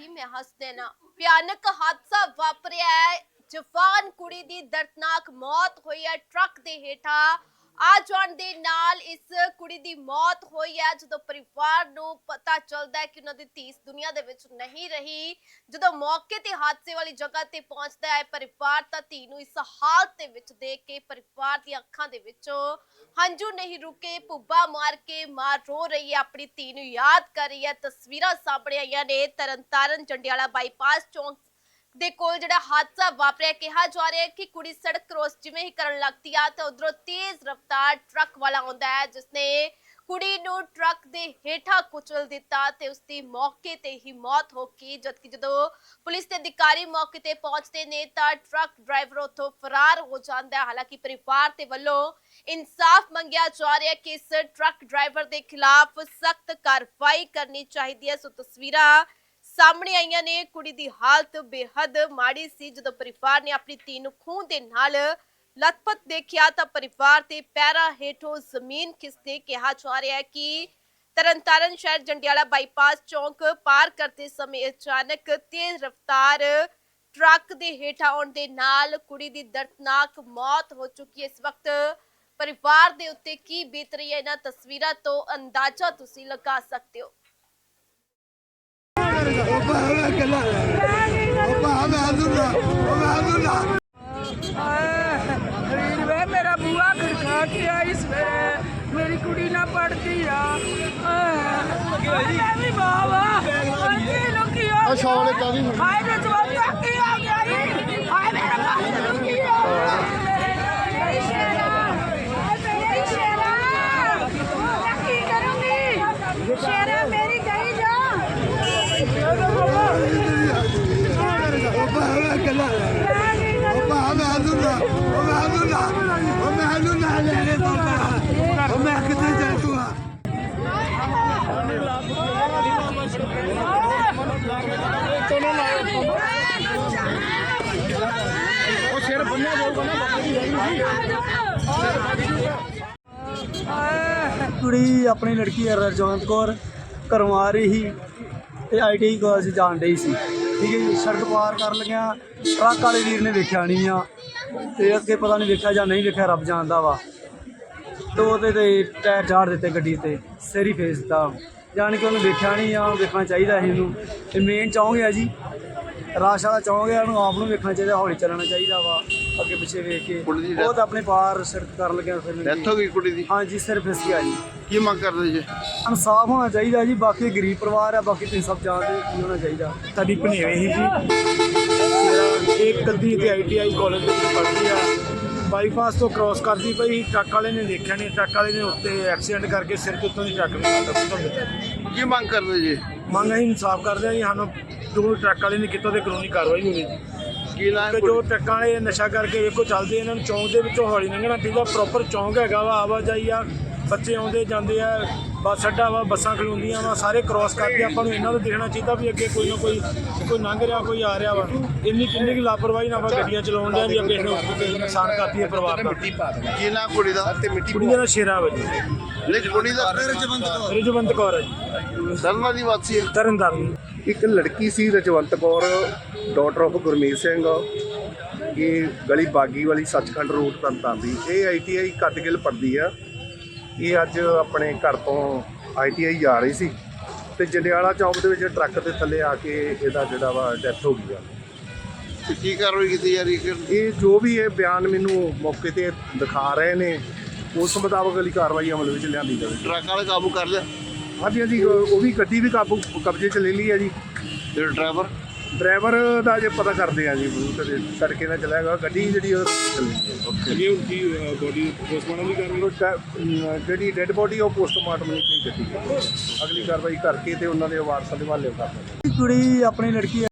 ਵੀ ਮੈਂ ਹੱਸ ਦੇਣਾ ਭਿਆਨਕ ਹਾਦਸਾ ਵਾਪਰਿਆ ਹੈ। ਜਵਾਨ ਕੁੜੀ ਦੀ ਦਰਦਨਾਕ ਮੌਤ ਹੋਈ ਹੈ ਟਰੱਕ ਦੇ ਹੇਠਾਂ। ਆ ਜਾਣ ਦੇ ਨਾਲ ਇਸ ਕੁੜੀ ਦੀ ਮੌਤ ਹੋਈ ਹੈ, ਜਦੋਂ ਪਰਿਵਾਰ ਨੂੰ ਪਤਾ ਚੱਲਦਾ ਹੈ ਕਿ ਉਹਨਾਂ ਦੀ ਧੀ ਦੁਨੀਆ ਦੇ ਵਿੱਚ ਨਹੀਂ ਰਹੀ। ਜਦੋਂ ਮੌਕੇ ਤੇ ਹਾਦਸੇ ਵਾਲੀ ਜਗ੍ਹਾ ਤੇ ਪਹੁੰਚਦਾ ਹੈ, ਪਰਿਵਾਰ ਤਾਂ ਧੀ ਨੂੰ ਇਸ ਹਾਲਤ ਦੇ ਵਿੱਚ ਦੇਖ ਕੇ ਪਰਿਵਾਰ ਦੀਆਂ ਅੱਖਾਂ ਦੇ ਵਿੱਚੋਂ ਹੰਝੂ ਨਹੀਂ ਰੁਕੇ, ਭੁੱਬਾ ਮਾਰ ਕੇ ਮਾਂ ਰੋ ਰਹੀ ਹੈ, ਆਪਣੀ ਧੀ ਨੂੰ ਯਾਦ ਕਰ ਰਹੀ ਹੈ। ਤਸਵੀਰਾਂ ਸਾਹਮਣੇ ਆਈਆਂ ਨੇ, ਤਰਨਤਾਰਨ ਜੰਡਿਆਲਾ ਬਾਈਪਾਸ ਚੌਂਕ ਦੇ ਕੋਲ ਜਿਹੜਾ ਹਾਦਸਾ ਵਾਪਰਿਆ, ਕਿਹਾ ਜਾ ਰਿਹਾ ਹੈ ਕਿ ਕੁੜੀ ਸੜਕ ਕ੍ਰੋਸ ਜਿਵੇਂ ਹੀ ਕਰਨ ਲੱਗਦੀ ਆ, ਤਾਂ ਉਧਰੋਂ ਤੇਜ਼ ਰਫ਼ਤਾਰ ਟਰੱਕ ਵਾਲਾ ਆਉਂਦਾ ਹੈ, ਜਿਸਨੇ ਕੁੜੀ ਨੂੰ ਟਰੱਕ ਦੇ ਹੇਠਾਂ ਕੁਚਲ ਦਿੱਤਾ ਤੇ ਉਸ ਦੀ ਮੌਕੇ ਤੇ ਹੀ ਮੌਤ ਹੋ ਗਈ। ਜਦਕਿ ਜਦੋਂ ਪੁਲਿਸ ਦੇ ਅਧਿਕਾਰੀ ਮੌਕੇ ਤੇ ਪਹੁੰਚਦੇ ਨੇ, ਤਾਂ ਟਰੱਕ ਡਰਾਈਵਰ ਉੱਥੋਂ ਫਰਾਰ ਹੋ ਜਾਂਦਾ ਹੈ। ਹਾਲਾਂਕਿ ਪਰਿਵਾਰ ਦੇ ਵੱਲੋਂ ਇਨਸਾਫ ਮੰਗਿਆ ਜਾ ਰਿਹਾ ਹੈ ਕਿ ਇਸ ਟਰੱਕ ਡਰਾਈਵਰ ਦੇ ਖਿਲਾਫ ਸਖਤ ਕਾਰਵਾਈ ਕਰਨੀ ਚਾਹੀਦੀ ਹੈ। ਸੋ ਤਸਵੀਰਾਂ ਸਾਹਮਣੇ ਆਈਆਂ ਨੇ। ਕੁੜੀ ਦੀ ਹਾਲਤ ਬੇਹੱਦ ਮਾੜੀ ਸੀ। ਜਦੋਂ ਪਰਿਵਾਰ ਨੇ ਆਪਣੀ ਧੀ ਨੂੰ ਖੂਨ ਦੇ ਨਾਲ ਲਥਪਥ ਦੇਖਿਆ ਤਾਂ ਪਰਿਵਾਰ ਦੇ ਪੈਰਾਂ ਹੇਠੋਂ ਜ਼ਮੀਨ ਖਿਸਦੇ ਕਿਹਾ ਜਾ ਰਿਹਾ ਹੈ ਕਿ ਤਰਨਤਾਰਨ ਸ਼ਹਿਰ ਜੰਡਿਆਲਾ ਬਾਈਪਾਸ ਚੌਂਕ ਪਾਰ ਕਰਦੇ ਸਮੇਂ ਅਚਾਨਕ ਤੇਜ਼ ਰਫ਼ਤਾਰ ਟਰੱਕ ਦੇ ਹੇਠਾਂ ਆਉਣ ਦੇ ਨਾਲ ਕੁੜੀ ਦੀ ਦਰਦਨਾਕ ਮੌਤ ਹੋ ਚੁੱਕੀ ਹੈ। ਇਸ ਵਕਤ ਪਰਿਵਾਰ ਦੇ ਉੱਤੇ ਕੀ ਬੀਤ ਰਹੀ ਹੈ? ਇਹਨਾਂ ਤਸਵੀਰਾਂ ਤੋਂ ਅੰਦਾਜ਼ਾ ਤੁਸੀਂ ਲਗਾ ਸਕਦੇ ਹੋ। ਮੇਰਾ ਬੂਆ ਖੜਕਾ ਕੇ ਆਈ ਸਵੇਰੇ ਮੇਰੀ ਕੁੜੀ ਨਾ ਪੜਦੀ ਆ ਮੈਂ ਵੀ ਅੱਗੇ ਲੋਕੀ ਆ ਸ਼ੌਲ ਹੋਣੀ? ਹਾਏ ਰੇ ਜਵਾਨ ਕੀ ਆ ਗਿਆ ਈ ਹਾਏ ਮੇਰਾ ਬਾਪ ਲੋਕੀ ਆ ਮੇਰੀ ਸ਼ੇਰਾ ਮੇਰੀ ਸ਼ੇਰਾ ਮੈਂ ਕੀ ਕਰੂੰਗੀ ਸ਼ੇਰਾ ਮੇਰੀ ਗਈ ਜਾ ਕੁੜੀ ਆਪਣੀ ਲੜਕੀ ਰਜਵੰਤ ਕੌਰ, ਘਰੋਂ ਆ ਰਹੀ ਸੀ ਤੇ ਆਈਟੀਆਈ ਕਾਲਜ ਜਾਣ ਡਈ ਸੀ। ਠੀਕ ਹੈ ਜੀ, ਸੜਕ ਪਾਰ ਕਰ ਲਗਿਆ ਟਰੱਕ ਵਾਲੇ ਵੀਰ ਨੇ ਵੇਖਿਆ ਨਹੀਂ ਆ। ਤੇ ਅੱਗੇ ਪਤਾ ਨਹੀਂ ਵੇਖਿਆ ਜਾਂ ਨਹੀਂ ਵੇਖਿਆ, ਰੱਬ ਜਾਣਦਾ ਵਾ। ਤੇ ਉਹਦੇ ਤੇ ਟਾਇਰ ਝਾੜ ਦਿੱਤੇ ਗੱਡੀ ਤੇ, ਸੇਰੀ ਫੇਸ ਦਿੱਤਾ। ਯਾਨੀ ਕਿ ਉਹਨੂੰ ਵੇਖਿਆ ਨਹੀਂ ਆ ਵੇਖਣਾ ਚਾਹੀਦਾ ਸੀ ਇਹਨੂੰ ਤੇ ਮੇਨ ਚੌਂਕ ਆ ਜੀ। ਰਾਸ਼ ਵਾਲਾ ਚੌਂਕ ਆ ਉਹਨੂੰ ਆਪ ਨੂੰ ਵੇਖਣਾ ਚਾਹੀਦਾ, ਹੌਲੀ ਚੱਲਣਾ ਚਾਹੀਦਾ ਵਾ। ਅੱਗੇ ਪਿੱਛੇ ਵੇਖ ਕੇ ਕੁੜੀ ਦੀ ਉਹ ਤਾਂ ਆਪਣੇ ਪਾਰ ਸੜਕ ਕਰ ਲੱਗਿਆ ਫਿਰ ਡੈਥ ਹੋ ਗਈ ਕੁੜੀ ਦੀ? ਹਾਂਜੀ ਸਿਰ ਫਿਸ ਗਿਆ ਜੀ। ਕੀ ਮੰਗ ਕਰਦੇ ਜੀ? ਇਨਸਾਫ ਹੋਣਾ ਚਾਹੀਦਾ ਜੀ ਬਾਕੀ ਗਰੀਬ ਪਰਿਵਾਰ ਆ ਬਾਕੀ ਤੁਸੀਂ ਸਭ ਜਾਣਦੇ ਕੀ ਹੋਣਾ ਚਾਹੀਦਾ। ਸਾਡੀ ਭਨੇਵੇਂ ਸੀ ਜੀ। ਇੱਕ ਕੱਦੀ ਤੇ ਆਈਟੀਆਈ ਕਾਲਜ ਦੇ ਵਿੱਚ ਪੜ੍ਹਦੀ ਆ। ਬਾਈਪਾਸ ਤੋਂ ਕ੍ਰਾਸ ਕਰਦੀ ਪਈ ਟਰੱਕ ਵਾਲੇ ਨੇ ਦੇਖਿਆ ਨਹੀਂ ਟਰੱਕ ਵਾਲੇ ਨੇ ਉੱਤੇ ਐਕਸੀਡੈਂਟ ਕਰਕੇ ਸਿਰ ਦੇ ਉੱਤੋਂ ਦੀ ਟਰੱਕ ਨੇ ਕੀ ਮੰਗ ਕਰਦੇ ਜੀ? ਮੰਗ ਅਸੀਂ ਇਨਸਾਫ ਕਰਦੇ ਹਾਂ ਜੀ ਸਾਨੂੰ ਜੋ ਟਰੱਕ ਵਾਲੇ ਨੇ ਕੀਤਾ ਤੇ ਕਾਨੂੰਨੀ ਕਾਰਵਾਈ ਹੋਣੀ। ਜੀ ਕੀ ਨਾਮ ਕਿ ਜੋ ਟਰੱਕਾਂ ਵਾਲੇ ਨਸ਼ਾ ਕਰਕੇ ਵੇਖੋ ਚੱਲਦੇ ਇਹਨਾਂ ਨੂੰ ਚੌਂਕ ਦੇ ਵਿੱਚੋਂ ਹੌਲੀ ਲੰਘਣਾ ਚਾਹੀਦਾ ਪ੍ਰੋਪਰ ਚੌਂਕ ਹੈਗਾ ਵਾ ਆਵਾਜਾਈ ਆ। ਬੱਚੇ ਆਉਂਦੇ ਜਾਂਦੇ ਆ ਬੱਸ ਅੱਡਾ ਵਾ ਬੱਸਾਂ ਖਲੋਂਦੀਆਂ ਵਾ ਸਾਰੇ ਕ੍ਰਾਸ ਕਰਦੇ ਆਪਾਂ ਨੂੰ ਇਹਨਾਂ ਨੂੰ ਦੇਖਣਾ ਚਾਹੀਦਾ ਵੀ ਅੱਗੇ ਕੋਈ ਨਾ ਕੋਈ ਕੋਈ ਲੰਘ ਰਿਹਾ ਕੋਈ ਆ ਰਿਹਾ ਵਾ। ਇੰਨੀ ਕਿੰਨੀ ਕੁ ਲਾਪਰਵਾਹੀ ਨਾਲ ਆਪਾਂ ਗੱਡੀਆਂ ਚਲਾਉਣ ਦੇ ਵੀ ਅੱਗੇ ਨੂੰ ਨੁਕਸਾਨ ਕਰਦੀ ਹੈ ਪਰਿਵਾਰ ਦਾ। ਕੀ ਨਾਮ ਕੁੜੀ ਦਾ? ਕੁੜੀਆਂ ਦਾ ਸ਼ੇਰਾ ਵਾ ਜੀ। ਨਹੀਂ ਕੁੜੀ ਦਾ ਰਜਵੰਤ ਕੌਰ। ਹੈ ਜੀ। ਦਰਨਾ ਦੀ ਵਾਸੀ ਹੈ। ਤਰਨਤਾਰਨ ਇੱਕ ਲੜਕੀ ਸੀ ਰਜਵੰਤ ਕੌਰ ਡਾਟਰ ਆਫ ਗੁਰਮੀਤ ਸਿੰਘ ਇਹ ਗਲੀ ਬਾਗੀ ਵਾਲੀ ਸੱਚਖੰਡ ਰੋਡ ਤਰਨਤਾਰਨ ਦੀ। ਇਹ ਆਈਟੀਆਈ ਕੱਟਗਿਲ ਪੜਦੀ ਆ। ਇਹ ਅੱਜ ਆਪਣੇ ਘਰ ਤੋਂ ਆਈਟੀਆਈ ਜਾ ਰਹੀ ਸੀ ਤੇ ਜੰਡਿਆਲਾ ਚੌਂਕ ਦੇ ਵਿੱਚ ਟਰੱਕ ਦੇ ਥੱਲੇ ਆ ਕੇ ਇਹਦਾ ਜਿਹੜਾ ਵਾ ਡੈਥ ਹੋ ਗਈ ਆ। ਤੇ ਕੀ ਕਾਰਵਾਈ ਕੀਤੀ ਜਾ ਰਹੀ ਹੈ ਇਹ ਜੋ ਵੀ ਇਹ ਬਿਆਨ ਮੈਨੂੰ ਮੌਕੇ ਤੇ ਦਿਖਾ ਰਹੇ ਨੇ ਉਸ ਮੁਤਾਬਕ ਅਗਲੀ ਕਾਰਵਾਈ ਅਮਲ ਵਿੱਚ ਲਿਆਂਦੀ ਜਾਵੇ। ਟਰੱਕ ਵਾਲੇ ਕਾਬੂ ਕਰ ਲਿਆ? ਹਾਂਜੀ ਹਾਂਜੀ ਉਹ ਉਹ ਵੀ ਗੱਡੀ ਵੀ ਕਾਬੂ ਕਬਜ਼ੇ 'ਚ ਲੈ ਲਈ ਹੈ ਜੀ। ਤੇ ਡਰਾਈਵਰ? ਡਰਾਈਵਰ ਦਾ ਜੇ ਪਤਾ ਕਰਦੇ ਆ ਜੀ ਕਦੇ ਸੜਕੇ ਨਾਲ ਚਲਾਏਗਾ ਗੱਡੀ ਜਿਹੜੀ ਉਹ ਚੱਲੀ ਇਹ ਉਨਕੀ ਬੋਡੀ ਪੋਸਟਮਾਰਟਮ ਵੀ ਕਰ ਜਿਹੜੀ ਡੈੱਡ ਬੋਡੀ ਉਹ ਪੋਸਟਮਾਰਟਮ ਲਈ ਭੇਜ ਦਿੱਤੀ ਅਗਲੀ ਕਾਰਵਾਈ ਕਰਕੇ ਤੇ ਉਹਨਾਂ ਦੇ ਵਾਰਸਾਂ ਦੇ ਹਵਾਲੇ ਕਰ ਦਿੱਤੀ। ਕੁੜੀ ਆਪਣੀ ਲੜਕੀ